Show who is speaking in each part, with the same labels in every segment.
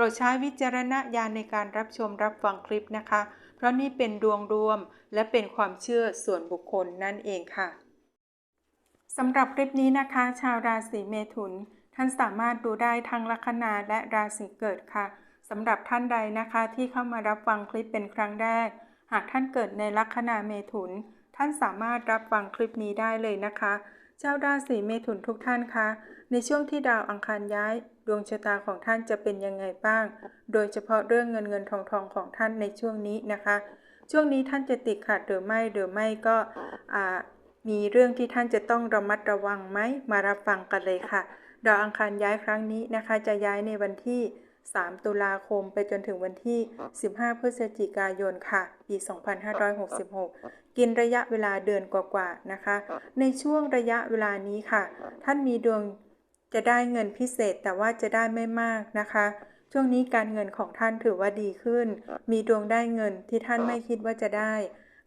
Speaker 1: รดใช้วิจารณญาณในการรับชมรับฟังคลิปนะคะ เพราะนี่เป็นดวงรวมและเป็นความเชื่อส่วนบุคคลนั่นเองค่ะสำหรับคลิปนี้นะคะ ชาวราศีเมถุน ท่านสามารถดูได้ทั้งลัคนาและราศีเกิดค่ะสำหรับท่านใดนะคะที่เข้ามารับฟังคลิปเป็นครั้งแรก หากท่านเกิดในลัคนาเมถุน ท่านสามารถรับฟังคลิปนี้ได้เลยนะคะ เจ้าราศีเมถุนทุกท่านคะ ในช่วงที่ดาวอังคารย้าย ดวงชะตาของท่านจะเป็นยังไงบ้าง โดยเฉพาะเรื่องเงินเงินทองทองของท่านในช่วงนี้นะคะ ช่วงนี้ท่านจะติดขัดหรือไม่หรือไม่ก็มีเรื่องที่ท่านจะต้องระมัดระวังไหมมารับฟังกันเลยค่ะ ดาวอังคารย้ายครั้งนี้นะคะ จะย้ายในวันที่ 3 ตุลาคมไปจนถึงวันที่ 15 พฤศจิกายนค่ะ ปี 2566 กินระยะเวลาเดือนกว่าๆนะคะ ในช่วงระยะเวลานี้ค่ะ ท่านมีดวงจะได้เงินพิเศษแต่ว่าจะได้ไม่มากนะคะ ช่วงนี้การเงินของท่านถือว่าดีขึ้น มีดวงได้เงินที่ท่านไม่คิดว่าจะได้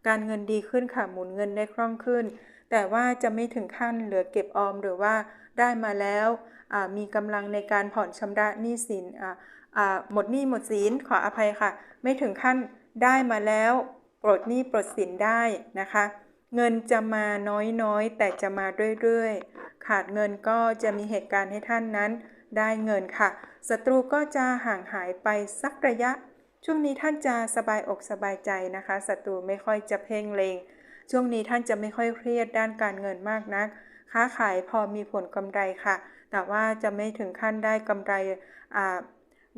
Speaker 1: การเงินดีขึ้นค่ะหมุนเงินได้คล่องขึ้น แต่ว่าจะไม่ถึงขั้นเหลือเก็บออมหรือว่าได้มาแล้ว มีกำลังในการผ่อนชำระหนี้สินหมดหนี้หมดสินขออภัยค่ะ ไม่ถึงขั้นได้มาแล้วปลดหนี้ปลดสินได้นะคะ เงินจะมาน้อยๆ แต่จะมาเรื่อยๆ ขาดเงินก็จะมีเหตุการณ์ให้ท่านนั้น ได้เงินค่ะศัตรูก็จะห่างหายไปสักระยะ ช่วงนี้ท่านจะสบายอกสบายใจนะคะศัตรูไม่ค่อยจะเพ่งเลงช่วงนี้ท่านจะไม่ค่อยเครียดด้านการเงินมากนัก ค้าขายพอมีผลกำไรค่ะ แต่ว่าจะไม่ถึงขั้นได้กำไร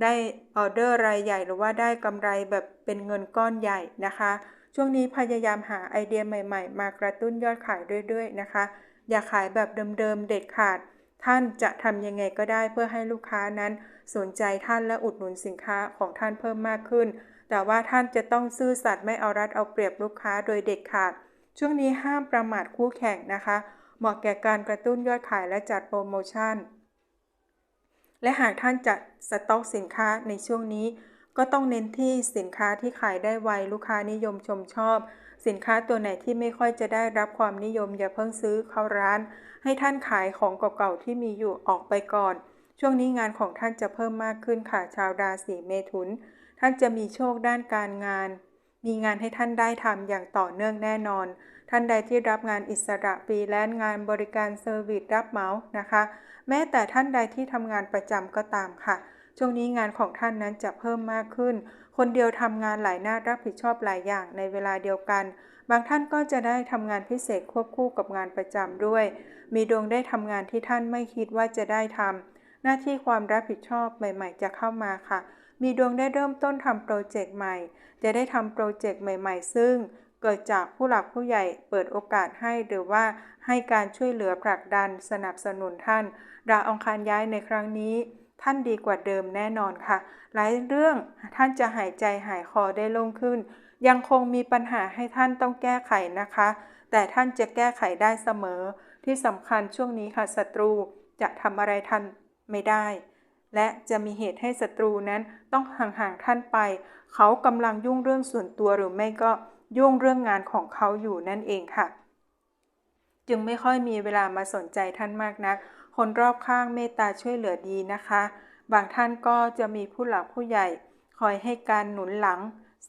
Speaker 1: ได้ออเดอร์รายใหญ่หรือว่าได้กำไรแบบเป็นเงินก้อนใหญ่นะคะ ช่วงนี้พยายามหาไอเดียใหม่ ๆ มากระตุ้นยอดขายเรื่อยๆนะคะ อย่าขายแบบเดิมๆเด็ดขาด ท่านจะทำยังไงก็ได้เพื่อให้ลูกค้านั้น สนใจท่านและอุดหนุนสินค้าของท่านเพิ่มมากขึ้น แต่ว่าท่านจะต้องซื่อสัตย์ไม่เอารัดเอาเปรียบลูกค้าโดยเด็ดขาด ช่วงนี้ห้ามประมาทคู่แข่งนะคะ เหมาะแก่การกระตุ้นยอดขายและจัดโปรโมชั่น และหากท่านจัดสต็อกสินค้าในช่วงนี้ ก็ต้องเน้นที่สินค้าที่ขายได้ไวลูกค้านิยมชมชอบ สินค้าตัวไหนที่ไม่ค่อยจะได้รับความนิยมอย่าเพิ่งซื้อเข้าร้าน ให้ท่านขายของเก่าๆที่มีอยู่ออกไปก่อน ช่วงนี้งานของท่านจะเพิ่มมากขึ้นค่ะชาวราศีเมถุน ท่านจะมีโชคด้านการงาน มีงานให้ท่านได้ทำอย่างต่อเนื่องแน่นอน ท่านใดที่รับงานอิสระฟรีแลนซ์งานบริการเซอร์วิสรับเหมานะคะ แม้แต่ท่านใดที่ทำงานประจำก็ตามค่ะ ช่วงนี้งานของท่านนั้นจะเพิ่มมากขึ้น คนเดียวทำงานหลายหน้ารับผิดชอบหลายอย่างในเวลาเดียวกัน บางท่านก็จะได้ทำงานพิเศษควบคู่กับงานประจำด้วย มีดวงได้ทำงานที่ท่านไม่คิดว่าจะได้ทำหน้าที่ความรับผิดชอบใหม่ ๆ จะเข้ามาค่ะ มีดวงได้เริ่มต้นทำโปรเจกต์ใหม่ จะได้ทำโปรเจกต์ใหม่ๆ ซึ่งเกิดจากผู้หลักผู้ใหญ่เปิดโอกาสให้หรือว่าให้การช่วยเหลือผลักดันสนับสนุนท่านดาองคารย้ายในครั้งนี้ ท่านดีกว่าเดิมแน่นอนค่ะ หลายเรื่องท่านจะหายใจหายคอได้โล่งขึ้น ยังคงมีปัญหาให้ท่านต้องแก้ไขนะคะ แต่ท่านจะแก้ไขได้เสมอ ที่สำคัญช่วงนี้ค่ะศัตรูจะทำอะไรท่านไม่ได้ และจะมีเหตุให้ศัตรูนั้นต้องห่างๆท่านไป เขากำลังยุ่งเรื่องส่วนตัวหรือไม่ก็ยุ่งเรื่องงานของเขาอยู่นั่นเองค่ะ จึงไม่ค่อยมีเวลามาสนใจท่านมากนัก คนรอบข้างเมตตาช่วยเหลือดีนะคะ บางท่านก็จะมีผู้หลักผู้ใหญ่ คอยให้การหนุนหลัง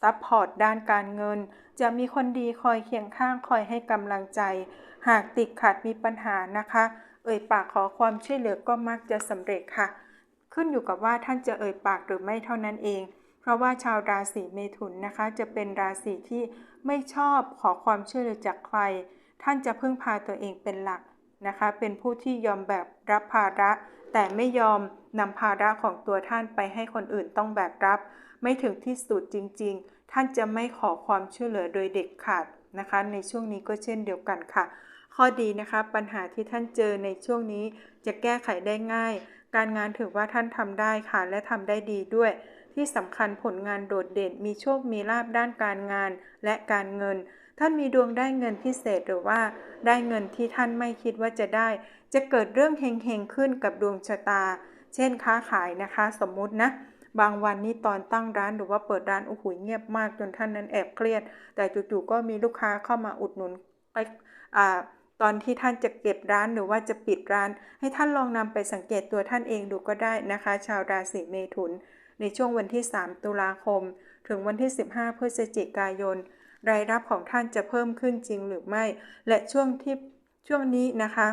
Speaker 1: ซัพพอร์ตด้านการเงิน จะมีคนดีคอยเคียงข้างคอยให้กำลังใจ หากติดขัดมีปัญหานะคะ เอ่ยปากขอความช่วยเหลือก็มักจะสำเร็จค่ะ ขึ้นอยู่กับว่าท่านจะเอ่ยปากหรือไม่เท่านั้นเอง เพราะว่าชาวราศีเมถุนนะคะ จะเป็นราศีที่ไม่ชอบขอความช่วยเหลือจากใคร ท่านจะพึ่งพาตัวเองเป็นหลักนะคะ เป็นผู้ที่ยอมแบบรับภาระ แต่ไม่ยอมนำภาระของตัวท่านไปให้คนอื่นต้องแบกรับ ไม่ถึงที่สุดจริง ๆ ท่านจะไม่ขอความช่วยเหลือโดยเด็ดขาดนะคะ ในช่วงนี้ก็เช่นเดียวกันค่ะ ข้อดีนะคะ ปัญหาที่ท่านเจอในช่วงนี้จะแก้ไขได้ง่าย การงานถือว่าท่านทำได้ค่ะ และทำได้ดีด้วย ที่สำคัญผลงานโดดเด่น มีโชค มีลาบด้านการงานและการเงิน ท่านมีดวงได้เงินพิเศษหรือว่า ได้เงินที่ท่านไม่คิดว่าจะได้ จะเกิดเรื่องเฮงๆขึ้นกับดวงชะตา เช่นค้าขายนะคะ สมมุตินะบางวันนี้ตอนตั้งร้านหรือว่าเปิดร้านโอ้โหเงียบมากจนท่านนั้นแอบเครียด แต่จู่ๆก็มีลูกค้าเข้ามาอุดหนุน ตอนที่ท่านจะเก็บร้านหรือว่าจะปิดร้าน ให้ท่านลองนำไปสังเกตตัวท่านเองดูก็ได้นะคะ ชาวราศีเมถุน ในช่วงวันที่ 3 ตุลาคม ถึงวันที่ 15 พฤศจิกายน รายรับของท่านจะเพิ่มขึ้นจริงหรือไม่ และช่วงที่ช่วงนี้นะคะ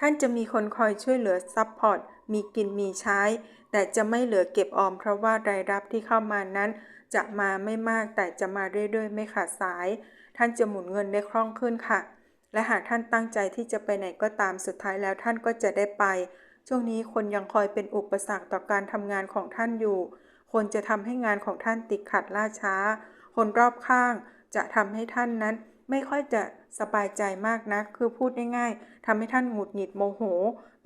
Speaker 1: ท่านจะมีคนคอยช่วยเหลือซัพพอร์ตมีกินมีใช้ แต่จะไม่เหลือเก็บออม เพราะว่ารายรับที่เข้ามานั้น จะมาไม่มากแต่จะมาเรื่อยๆ ไม่ขาดสาย ท่านจะหมุนเงินได้คล่องขึ้นค่ะ และหากท่านตั้งใจที่จะไปไหนก็ตามสุดท้ายแล้วท่านก็จะได้ไป ช่วงนี้คนยังคอยเป็นอุปสรรคต่อการทำงานของท่านอยู่ คนจะทำให้งานของท่านติดขัดล่าช้า คนรอบข้างจะทำให้ท่านนั้นไม่ค่อยจะสบายใจมากนะัก คือพูดง่ายๆทำให้ท่านหงุดหงิดโมโห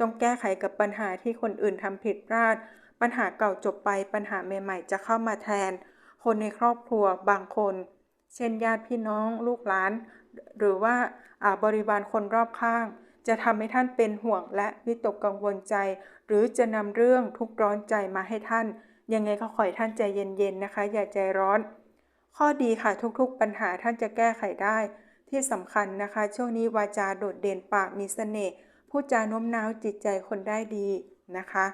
Speaker 1: ต้องแก้ไขกับปัญหาที่คนอื่นทำผิดพลาด ปัญหาเก่าจบไปปัญหาใหม่ๆ จะเข้ามาแทน คนในครอบครัวบางคน เช่นญาติพี่น้อง ลูกหลาน หรือว่าบริวารคนรอบข้าง จะทำให้ท่านเป็นห่วงและวิตกกังวลใจ หรือจะนำเรื่องทุกร้อนใจมาให้ท่าน ยังไงก็ขอให้ท่านใจเย็นๆนะคะ อย่าใจร้อน ข้อดีค่ะทุกๆปัญหาท่านจะแก้ไขได้ ที่สำคัญนะคะ ช่วงนี้วาจาโดดเด่นปากมีสเสน่ห์พูดจาโน้มน้าวจิตใจคนได้ดีนะคะ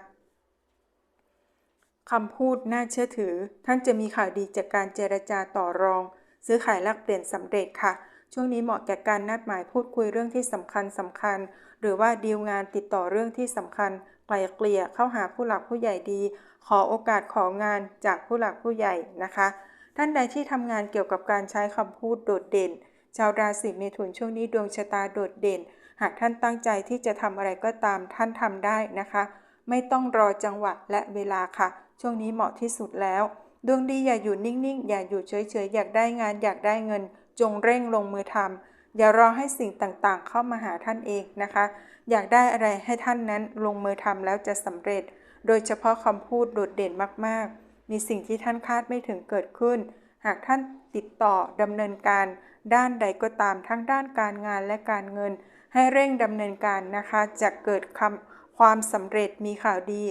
Speaker 1: คำพูดน่าเชื่อถือ ท่านจะมีข่าวดีจากการเจรจาต่อรอง ซื้อขายแลกเปลี่ยนสำเร็จค่ะ ช่วงนี้เหมาะแก่การนัดหมายพูดคุยเรื่องที่สำคัญสำคัญ หรือว่าดีลงานติดต่อเรื่องที่สำคัญไกลเกลี่ยเข้าหาผู้หลักผู้ใหญ่ดี ขอโอกาสของานจากผู้หลักผู้ใหญ่นะคะ ท่านใดที่ทำงานเกี่ยวกับการใช้คำพูดโดดเด่น ชาวราศีเมถุนช่วงนี้ดวงชะตาโดดเด่น หากท่านตั้งใจที่จะทำอะไรก็ตามท่านทำได้นะคะ ไม่ต้องรอจังหวะและเวลาค่ะ ช่วงนี้เหมาะที่สุดแล้ว ดวงดีอย่าอยู่นิ่งๆ อย่าอยู่เฉยๆ อยากได้งานอยากได้เงิน จงเร่งลงมือทำอย่ารอให้สิ่งต่างๆ เข้ามาหาท่านเองนะคะ อยากได้อะไรให้ท่านนั้นลงมือทำแล้วจะสำเร็จ โดยเฉพาะคำพูดโดดเด่นมากๆ มีสิ่งที่ท่านคาดไม่ถึงเกิดขึ้น หากท่านติดต่อดำเนินการ ด้านใดก็ตามทั้งด้านการงานและการเงิน ให้เร่งดำเนินการนะคะจะเกิดคำความสำเร็จมีข่าวดี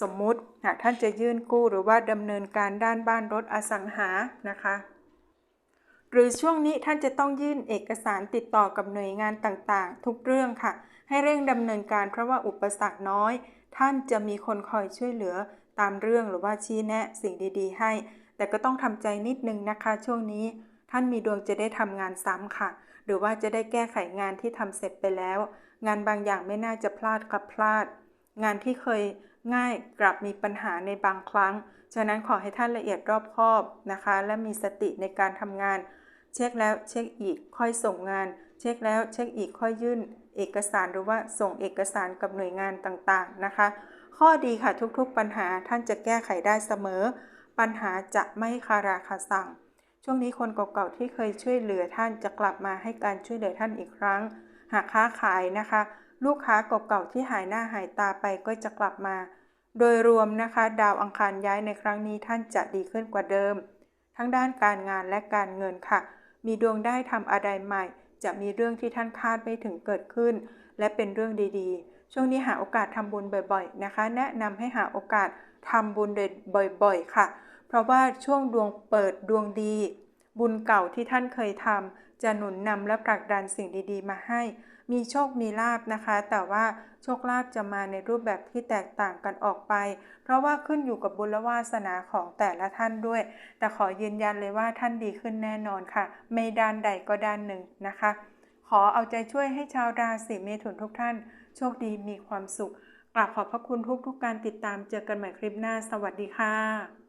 Speaker 1: สมมุติหากท่านจะยื่นกู้หรือว่าดำเนินการด้านบ้านรถอสังหานะคะ รือช่วงนี้ท่านจะต้องยื่นเอกสารติดต่อกับหน่วยงานต่างๆ ทุกเรื่องค่ะ ให้เร่งดำเนินการเพราะว่าอุปสรรคน้อย ท่านจะมีคนคอยช่วยเหลือตามเรื่องหรือว่าชี้แนะสิ่งดีๆ ให้ แต่ก็ต้องทำใจนิดนึงนะคะช่วงนี้ ท่านมีดวงจะได้ทำงานซ้ำค่ะ หรือว่าจะได้แก้ไขงานที่ทำเสร็จไปแล้ว งานบางอย่างไม่น่าจะพลาดกับพลาด งานที่เคยง่ายกลับมีปัญหาในบางครั้ง ฉะนั้นขอให้ท่านละเอียดรอบคอบนะคะ และมีสติในการทำงาน เช็คแล้วเช็คอีกค่อยส่งงาน เช็คแล้วเช็คอีกค่อยยื่น เอกสารหรือว่าส่งเอกสารกับหน่วยงานต่างๆนะคะ ข้อดีค่ะทุกๆปัญหาท่านจะแก้ไขได้เสมอ ปัญหาจะไม่คาราคาสั่ง ช่วงนี้คนเก่าๆที่เคยช่วยเหลือท่านจะกลับมาให้การช่วยเหลือท่านอีกครั้ง หากค้าขายนะคะ ลูกค้าเก่าๆที่หายหน้าหายตาไปก็จะกลับมา โดยรวมนะคะ ดาวอังคารย้ายในครั้งนี้ท่านจะดีขึ้นกว่าเดิม ทั้งด้านการงานและการเงินค่ะ มีดวงได้ทำอะไรใหม่ จะมีเรื่องที่ท่านคาดไม่ถึงเกิดขึ้น และเป็นเรื่องดีๆ ช่วงนี้หาโอกาสทำบุญบ่อยๆนะคะ แนะนำให้หาโอกาสทำบุญบ่อยๆ ค่ะ เพราะว่าช่วงดวงเปิดดวงดี บุญเก่าที่ท่านเคยทำจะหนุนนำและผลักดันสิ่งดีๆ มาให้ มีโชคมีลาบนะคะ แต่ว่าโชคลาภจะมาในรูปแบบที่แตกต่างกันออกไป เพราะว่าขึ้นอยู่กับบุญวาสนาของแต่ละท่านด้วย แต่ขอยืนยันเลยว่าท่านดีขึ้นแน่นอนค่ะ ไม่ด้านใดก็ด้านหนึ่งนะคะ ขอเอาใจช่วยให้ชาวราศีเมถุนทุกท่าน โชคดีมีความสุขกราบขอบพระคุณทุกๆกการติดตามเจอกันใหม่คลิปหน้า สวัสดีค่ะ